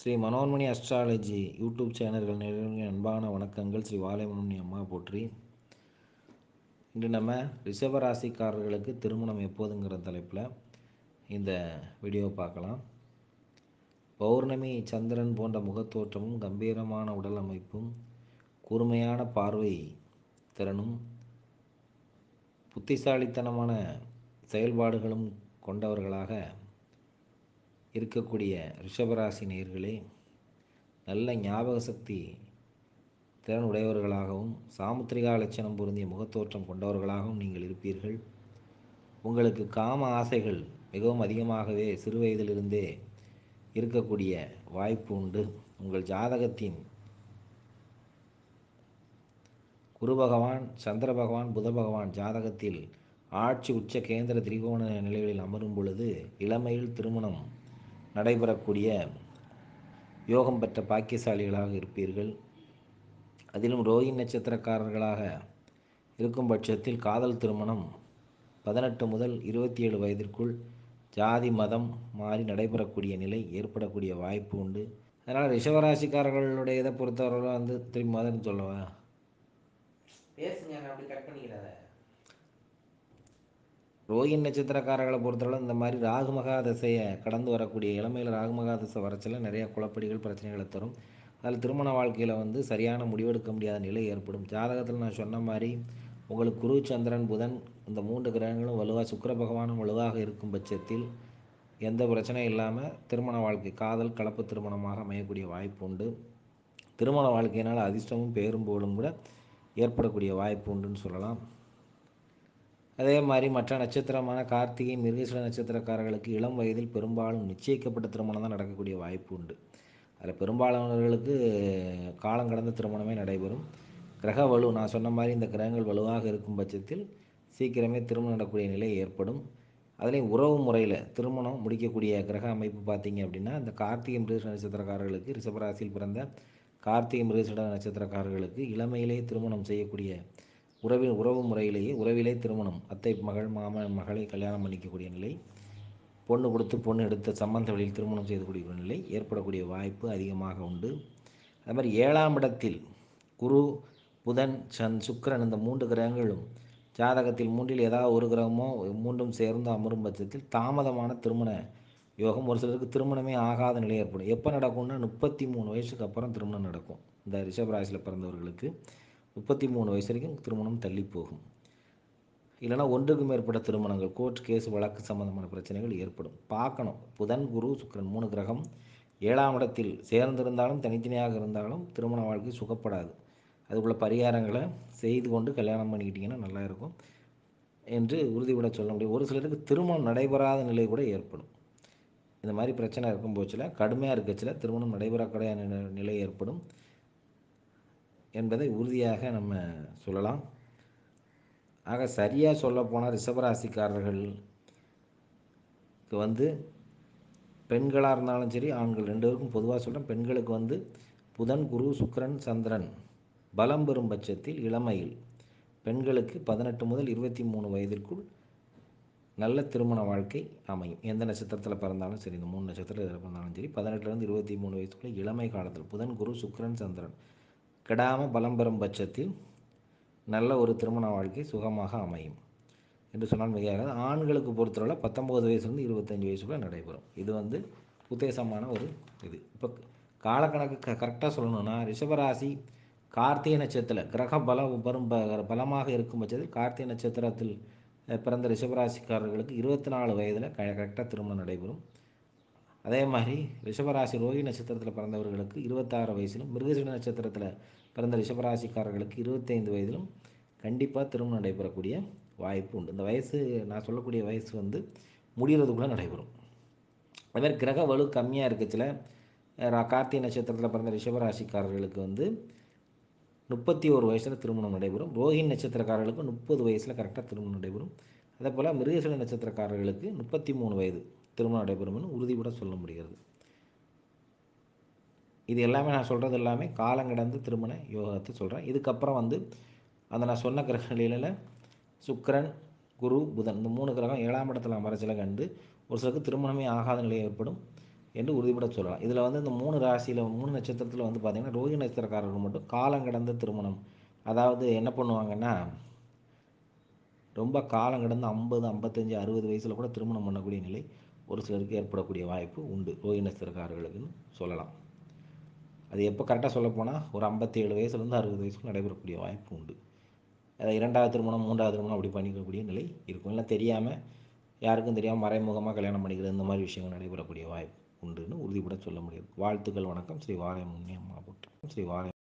Sri Manonmani astrology YouTube சேனல்கள் நிறைய அன்பான வணக்கங்கள். ஸ்ரீ வாலைமணி அம்மா போற்றி. இன்று நம்ம ரிஷபராசிக்காரர்களுக்கு திருமணம் எப்போதுங்கிற தலைப்பில் இந்த வீடியோ பார்க்கலாம். பௌர்ணமி சந்திரன் போன்ற முகத்தோற்றமும் கம்பீரமான உடல் அமைப்பும் கூர்மையான பார்வை திறனும் புத்திசாலித்தனமான செயல்பாடுகளும் கொண்டவர்களாக இருக்கக்கூடிய ரிஷபராசி நேர்களே நல்ல ஞாபக சக்தி திறன் உடையவர்களாகவும் சாமுத்திரிகா லட்சணம் பொருந்திய முகத்தோற்றம் கொண்டவர்களாகவும் நீங்கள் இருப்பீர்கள். உங்களுக்கு காம ஆசைகள் மிகவும் அதிகமாகவே சிறு வயதிலிருந்தே இருக்கக்கூடிய வாய்ப்பு உண்டு. உங்கள் ஜாதகத்தின் குரு பகவான் சந்திர பகவான் புத பகவான் ஜாதகத்தில் ஆட்சி உச்ச கேந்திர திரிகோண நிலைகளில் அமரும் பொழுது இளமையில் திருமணம் நடைபெறக்கூடிய யோகம் பெற்ற பாக்கியசாலிகளாக இருப்பீர்கள். அதிலும் ரோஹின் நட்சத்திரக்காரர்களாக இருக்கும் பட்சத்தில் காதல் திருமணம் பதினெட்டு முதல் இருபத்தி ஏழு வயதிற்குள் ஜாதி மதம் மாறி நடைபெறக்கூடிய நிலை ஏற்படக்கூடிய வாய்ப்பு உண்டு. அதனால் ரிஷவராசிக்காரர்களுடைய இதை பொறுத்தவரை வந்து திரும்பி மதம்னு சொல்லவா பேசுங்க அப்படி கட் பண்ணிக்கிறத ரோஹின் நட்சத்திரக்காரர்களை பொறுத்தளவு இந்த மாதிரி ராகுமகா தசையை கடந்து வரக்கூடிய இளமையில் ராகுமகா தசை வரச்சில் நிறைய குழப்படிகள் பிரச்சனைகளை தரும். அதில் திருமண வாழ்க்கையில் வந்து சரியான முடிவெடுக்க முடியாத நிலை ஏற்படும். ஜாதகத்தில் நான் சொன்ன மாதிரி உங்களுக்கு குரு சந்திரன் புதன் இந்த மூன்று கிரகங்களும் வலுவாக சுக்கர பகவானும் வலுவாக இருக்கும் பட்சத்தில் எந்த பிரச்சனையும் இல்லாமல் திருமண வாழ்க்கை காதல் கலப்பு திருமணமாக அமையக்கூடிய வாய்ப்பு உண்டு. திருமண வாழ்க்கையினால் அதிர்ஷ்டமும் பேரும் போலும் கூட ஏற்படக்கூடிய வாய்ப்பு உண்டுன்னு சொல்லலாம். அதே மாதிரி மற்ற நட்சத்திரமான கார்த்திகை மிருகசிர நட்சத்திரக்காரர்களுக்கு இளம் வயதில் பெரும்பாலும் நிச்சயிக்கப்பட்ட திருமணம் தான் நடக்கக்கூடிய வாய்ப்பு உண்டு. அதில் பெரும்பாலானவர்களுக்கு காலம் கடந்த திருமணமே நடைபெறும். கிரக வலு நான் சொன்ன மாதிரி இந்த கிரகங்கள் வலுவாக இருக்கும் பட்சத்தில் சீக்கிரமே திருமணம் நடக்கக்கூடிய நிலை ஏற்படும். அதுலேயும் உறவு முறையில் திருமணம் முடிக்கக்கூடிய கிரக அமைப்பு பார்த்தீங்க அப்படின்னா இந்த கார்த்திகை மிருகசிர நட்சத்திரக்காரர்களுக்கு ரிஷபராசியில் பிறந்த கார்த்திகை மிருகசிட நட்சத்திரக்காரர்களுக்கு இளமையிலேயே திருமணம் செய்யக்கூடிய உறவின் உறவு முறையிலேயே உறவிலே திருமணம். அத்தை மகள் மாமன் மகளை கல்யாணம் பண்ணிக்கக்கூடிய நிலை பொண்ணு கொடுத்து பொண்ணு எடுத்த சம்பந்த வழியில் திருமணம் செய்யக்கூடிய நிலை ஏற்படக்கூடிய வாய்ப்பு அதிகமாக உண்டு. அது மாதிரி ஏழாம் இடத்தில் குரு புதன் சன் சுக்கரன் இந்த மூன்று கிரகங்களும் ஜாதகத்தில் மூன்றில் ஏதாவது ஒரு கிரகமோ மூன்றும் சேர்ந்து அமரும் பட்சத்தில் தாமதமான திருமண யோகம். ஒரு சிலருக்கு திருமணமே ஆகாத நிலை ஏற்படும். எப்போ நடக்கும்னா முப்பத்தி மூணு வயசுக்கு அப்புறம் திருமணம் நடக்கும். இந்த ரிஷபராசியில் பிறந்தவர்களுக்கு முப்பத்தி மூணு வயசு வரைக்கும் திருமணம் தள்ளி போகும். இல்லைனா ஒன்றுக்கு மேற்பட்ட திருமணங்கள் கோர்ட் கேஸ் வழக்கு சம்பந்தமான பிரச்சனைகள் ஏற்படும். பார்க்கணும். புதன் குரு சுக்கரன் மூணு கிரகம். ஏழாம் இடத்தில் சேர்ந்திருந்தாலும் தனித்தனியாக இருந்தாலும் திருமண வாழ்க்கை சுகப்படாது. அதுக்குள்ள பரிகாரங்களை செய்து கொண்டு கல்யாணம் பண்ணிக்கிட்டிங்கன்னா நல்லா இருக்கும் என்று உறுதிபட சொல்ல முடியும். ஒரு சிலருக்கு திருமணம் நடைபெறாத நிலை கூட ஏற்படும். இந்த மாதிரி பிரச்சனை இருக்கும் போச்சில் கடுமையாக இருக்கச்சில் திருமணம் நடைபெறக்கூடிய நிலை ஏற்படும். என்பதை உறுதியாக நம்ம சொல்லலாம். ஆக சரியாக சொல்லப்போனால் ரிஷபராசிக்காரர்களுக்கு வந்து பெண்களாக இருந்தாலும் சரி ஆண்கள் ரெண்டு பேருக்கும் பொதுவாக சொல்கிறேன் பெண்களுக்கு வந்து புதன் குரு சுக்கரன் சந்திரன் பலம் பெறும் பட்சத்தில் இளமையில். பெண்களுக்கு பதினெட்டு முதல் இருபத்தி மூணு வயதிற்குள் நல்ல திருமண வாழ்க்கை அமையும். எந்த நட்சத்திரத்தில் பிறந்தாலும் சரி இந்த மூணு நட்சத்திரத்தில் பிறந்தாலும் சரி பதினெட்டுலேருந்து இருபத்தி மூணு வயசுக்குள்ளே இளமை காலத்தில் புதன் குரு சுக்கரன் சந்திரன் கெடாமல் பலம் பெறும் பட்சத்தில் நல்ல ஒரு திருமண வாழ்க்கை சுகமாக அமையும். என்று சொன்னால் மிக ஆண்களுக்கு பொறுத்தவரை பத்தொம்போது வயசுலேருந்து இருபத்தஞ்சி வயசுக்குள்ளே நடைபெறும். இது வந்து உத்தேசமான ஒரு இது. இப்போ காலக்கணக்கு க கரெக்டாக சொல்லணும்னா ரிஷபராசி கார்த்திகை நட்சத்திரத்தில் கிரக பலம் பெரும் பலமாக இருக்கும் பட்சத்தில் கார்த்திகை நட்சத்திரத்தில் பிறந்த ரிஷபராசிக்காரர்களுக்கு இருபத்தி நாலு வயதில் க கரெக்டாக திருமணம் நடைபெறும். அதே மாதிரி ரிஷபராசி ரோஹி நட்சத்திரத்தில் பிறந்தவர்களுக்கு இருபத்தாறு வயசிலும் மிருகசீன நட்சத்திரத்தில் பிறந்த ரிஷபராசிக்காரர்களுக்கு இருபத்தைந்து வயதிலும் கண்டிப்பாக திருமணம் நடைபெறக்கூடிய வாய்ப்பு உண்டு. இந்த வயசு நான் சொல்லக்கூடிய வயசு வந்து முடிகிறதுக்குள்ளே நடைபெறும். அதுமாதிரி கிரக வலு கம்மியாக இருக்கச்சில் கார்த்திகை நட்சத்திரத்தில் பிறந்த ரிஷபராசிக்காரர்களுக்கு வந்து முப்பத்தி ஒரு வயசில் திருமணம் நடைபெறும். ரோஹின் நட்சத்திரக்காரர்களுக்கு முப்பது வயசில் கரெக்டாக திருமணம் நடைபெறும். அதே போல் மிருகசீன நட்சத்திரக்காரர்களுக்கு முப்பத்தி மூணு வயது திருமணம் நடைபெறும்னு உறுதிபட சொல்ல முடிகிறது. இது எல்லாமே நான் சொல்கிறது எல்லாமே காலங்கடந்து திருமண யோகத்தை சொல்கிறேன் இதுக்கப்புறம் வந்து அந்த நான் சொன்ன கிரக நிலையில் சுக்கரன் குரு புதன் இந்த மூணு கிரகம் ஏழாம் இடத்துல அமரச்சில கண்டு ஒரு சிலருக்கு திருமணமே ஆகாத நிலை ஏற்படும் என்று உறுதிபட சொல்லலாம். இதில் வந்து இந்த மூணு ராசியில் மூணு நட்சத்திரத்தில் வந்து பார்த்திங்கன்னா ரோஹி நட்சத்திரக்காரர்கள் மட்டும் காலம் கடந்த திருமணம். அதாவது என்ன பண்ணுவாங்கன்னா ரொம்ப காலம் கடந்து ஐம்பது ஐம்பத்தஞ்சு அறுபது வயசில் கூட திருமணம் பண்ணக்கூடிய நிலை ஒரு சிலருக்கு ஏற்படக்கூடிய வாய்ப்பு உண்டு. ரோஹி நட்சத்திரக்காரர்களுக்குன்னு சொல்லலாம். அது எப்போ கரெக்டாக சொல்லப்போனால் ஒரு ஐம்பத்தேழு வயசுலேருந்து அறுபது வயசுக்கு நடைபெறக்கூடிய வாய்ப்பு உண்டு. அதை இரண்டாவது திருமணம் மூன்றாவது திருமணம் அப்படி பண்ணிக்கக்கூடிய நிலை இருக்கும். இல்லை தெரியாமல் யாருக்கும் தெரியாமல் மறைமுகமாக கல்யாணம் பண்ணிக்கிறது இந்த மாதிரி விஷயங்கள் நடைபெறக்கூடிய வாய்ப்பு உண்டுன்னு உறுதிப்பட சொல்ல முடியாது வாழ்த்துக்கள் வணக்கம். ஸ்ரீ வாரயம் முன்னியம்மா போட்டு ஸ்ரீ வாரை